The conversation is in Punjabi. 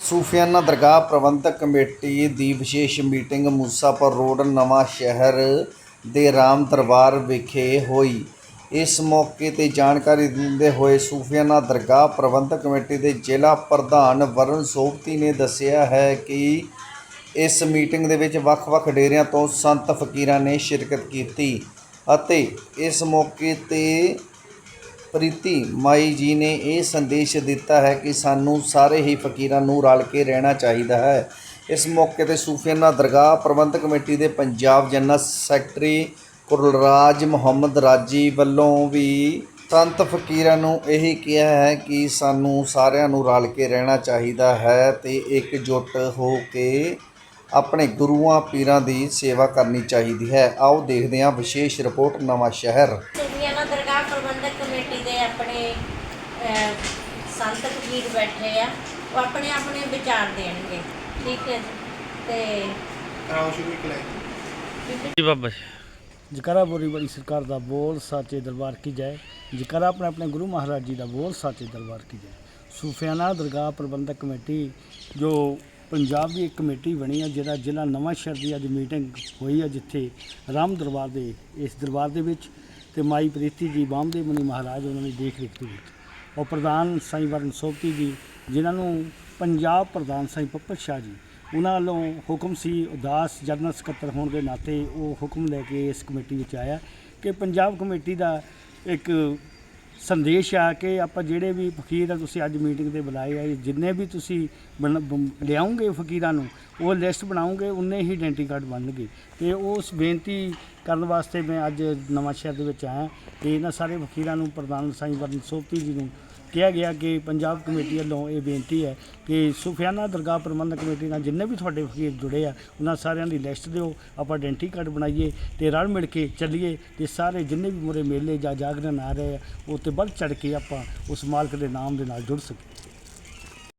ਸੂਫੀਆਨਾ ਦਰਗਾਹ ਪ੍ਰਬੰਧਕ ਕਮੇਟੀ ਦੀ ਵਿਸ਼ੇਸ਼ ਮੀਟਿੰਗ ਮੂਸਾਪੁਰ ਰੋਡ, ਨਵਾਂ ਸ਼ਹਿਰ ਦੇ ਰਾਮ ਦਰਬਾਰ ਵਿਖੇ ਹੋਈ। ਇਸ ਮੌਕੇ ਤੇ ਜਾਣਕਾਰੀ ਦਿੰਦੇ ਹੋਏ ਸੂਫੀਆਨਾ ਦਰਗਾਹ ਪ੍ਰਬੰਧਕ ਕਮੇਟੀ ਦੇ ਜ਼ਿਲ੍ਹਾ ਪ੍ਰਧਾਨ ਵਰੁਣ ਸੋਭਤੀ ਨੇ ਦੱਸਿਆ ਹੈ ਕਿ ਇਸ ਮੀਟਿੰਗ ਦੇ ਵਿੱਚ ਵੱਖ-ਵੱਖ ਡੇਰਿਆਂ ਤੋਂ ਸੰਤ ਫਕੀਰਾਂ ਨੇ ਸ਼ਿਰਕਤ ਕੀਤੀ ਅਤੇ ਇਸ ਮੌਕੇ ਤੇ ਪ੍ਰੀਤੀ ਮਾਈ ਜੀ ਨੇ ਇਹ ਸੰਦੇਸ਼ ਦਿੱਤਾ ਹੈ ਕਿ ਸਾਨੂੰ ਸਾਰੇ ਹੀ ਫਕੀਰਾਂ ਨੂੰ ਰਲ ਕੇ ਰਹਿਣਾ ਚਾਹੀਦਾ ਹੈ। ਇਸ ਮੌਕੇ ਤੇ ਸੂਫੀਆਨਾ ਦਰਗਾਹ ਪ੍ਰਬੰਧਕ ਕਮੇਟੀ ਦੇ ਪੰਜਾਬ ਜਨਰਲ ਸੈਕਟਰੀ ਕੁਲਰਾਜ ਮੁਹੰਮਦ ਰਾਜੀ ਵੱਲੋਂ ਵੀ ਸੰਤ ਫਕੀਰਾਂ ਨੂੰ ਇਹ ਕਿਹਾ ਹੈ ਕਿ ਸਾਨੂੰ ਸਾਰਿਆਂ ਨੂੰ ਰਲ ਕੇ ਰਹਿਣਾ ਚਾਹੀਦਾ ਹੈ ਤੇ ਇਕਜੁੱਟ ਹੋ ਕੇ ਆਪਣੇ ਗੁਰੂਆਂ, ਪੀਰਾਂ ਦੀ ਸੇਵਾ ਕਰਨੀ ਚਾਹੀਦੀ ਹੈ। ਆਓ ਦੇਖਦੇ ਹਾਂ ਵਿਸ਼ੇਸ਼ ਰਿਪੋਰਟ ਨਵਾਂ ਸ਼ਹਿਰ ਪ੍ਰਬੰਧਕ ਕਮੇਟੀ ਦੇ ਆਪਣੇ ਸੰਤ ਫਕੀਰ ਬੈਠੇ ਆ ਉਹ ਆਪਣੇ ਆਪਣੇ ਵਿਚਾਰ ਦੇਣਗੇ। ਠੀਕ ਹੈ ਜੀ। ਤੇ ਕਰਾਓ ਸ਼ੁਰੂ ਇੱਕ ਲਾਈਨ। ਜੀ ਬਾਬਾ ਜੀ। ਜਕਰਾ ਬੋਰੀ ਬੜੀ ਸਰਕਾਰ ਦਾ ਬੋਲ ਸਾਚੇ ਦਰਬਾਰ ਕੀ ਜੈ ਜਕਰਾ ਆਪਣੇ ਆਪਣੇ ਗੁਰੂ ਮਹਾਰਾਜ ਜੀ ਦਾ ਬੋਲ ਸਾਚੇ ਦਰਬਾਰ ਕੀ ਜੈ ਸੂਫਿਆਨਾ ਦਰਗਾਹ ਪ੍ਰਬੰਧਕ ਕਮੇਟੀ ਜੋ ਪੰਜਾਬ ਦੀ ਇੱਕ ਕਮੇਟੀ ਬਣੀ ਹੈ ਜਿਹਦਾ ਜ਼ਿਲ੍ਹਾ ਨਵਾਂ ਸ਼ਹਿਰ ਦੀ ਅੱਜ ਮੀਟਿੰਗ ਹੋਈ ਹੈ ਜਿੱਥੇ ਰਾਮ ਦਰਬਾਰ ਦੇ ਇਸ ਦਰਬਾਰ ਦੇ ਵਿੱਚ ਤੇ ਮਾਈ ਪ੍ਰੀਤੀ ਜੀ ਬਾਮਦੇ ਮੁਨੀ ਮਹਾਰਾਜ ਉਹਨਾਂ ਦੀ ਦੇਖ ਰੇਖ ਦੇ ਵਿੱਚ। ਔਰ ਪ੍ਰਧਾਨ ਸਾਈਂ ਵਰਨ ਸੋਪਤੀ ਜੀ, ਜਿਨ੍ਹਾਂ ਨੂੰ ਪੰਜਾਬ ਪ੍ਰਧਾਨ ਸਾਈਂ ਪੱਪਤ ਸ਼ਾਹ ਜੀ, ਉਹਨਾਂ ਵੱਲੋਂ ਹੁਕਮ ਸੀ ਉਦਾਸ ਜਨਰਲ ਸਕੱਤਰ ਹੋਣ ਦੇ ਨਾਤੇ ਉਹ ਹੁਕਮ ਲੈ ਕੇ ਇਸ ਕਮੇਟੀ ਵਿੱਚ ਆਇਆ ਕਿ ਪੰਜਾਬ ਕਮੇਟੀ ਦਾ ਇੱਕ ਸੰਦੇਸ਼ ਆ ਕਿ ਆਪਾਂ ਜਿਹੜੇ ਵੀ ਫਕੀਰ ਆ, ਤੁਸੀਂ ਅੱਜ ਮੀਟਿੰਗ ਤੇ ਬੁਲਾਏ ਆ ਜਿੰਨੇ ਵੀ ਤੁਸੀਂ ਬਣ- ਬ- ਲਿਆਉਂਗੇ ਫਕੀਰਾਂ ਨੂੰ, ਉਹ ਲਿਸਟ ਬਣਾਉਂਗੇ, ਉਨੇ ਹੀ ਆਇਡੈਂਟੀ ਕਾਰਡ ਬਣਨਗੇ। ਤੇ ਉਸ ਬੇਨਤੀ ਕਰਨ ਵਾਸਤੇ ਮੈਂ ਅੱਜ ਨਵਾਂ ਸ਼ਹਿਰ ਦੇ ਵਿੱਚ ਆਇਆ। ਤੇ ਇਹਨਾਂ ਸਾਰੇ ਫਕੀਰਾਂ ਨੂੰ ਪ੍ਰਧਾਨ ਸਾਈਂ ਵਰਨ ਸੋਪਤੀ ਜੀ ਨੂੰ ਕਿਹਾ ਗਿਆ ਕਿ ਪੰਜਾਬ ਕਮੇਟੀ ਵੱਲੋਂ ਇਹ ਬੇਨਤੀ ਹੈ ਕਿ ਸੁਫਿਆਨਾ ਦਰਗਾਹ ਪ੍ਰਬੰਧਕ ਕਮੇਟੀ ਨਾਲ ਜਿੰਨੇ ਵੀ ਤੁਹਾਡੇ ਫਕੀਰ ਜੁੜੇ ਆ, ਉਹਨਾਂ ਸਾਰਿਆਂ ਦੀ ਲਿਸਟ ਦਿਓ, ਆਪਾਂ ਆਇਡੈਂਟੀ ਕਾਰਡ ਬਣਾਈਏ ਤੇ ਰਲ ਮਿਲ ਕੇ ਚੱਲੀਏ ਤੇ ਸਾਰੇ ਜਿੰਨੇ ਵੀ ਮੁਰੇ ਮੇਲੇ ਜਾਂ ਜਾਗਰਣ ਆ ਰਹੇ ਆ, ਉਹ ਤੇ ਵੱਧ ਚੜ ਕੇ ਆਪਾਂ ਉਸ ਮਾਲਕ ਦੇ ਨਾਮ ਦੇ ਨਾਲ ਜੁੜ ਸਕੀਏ।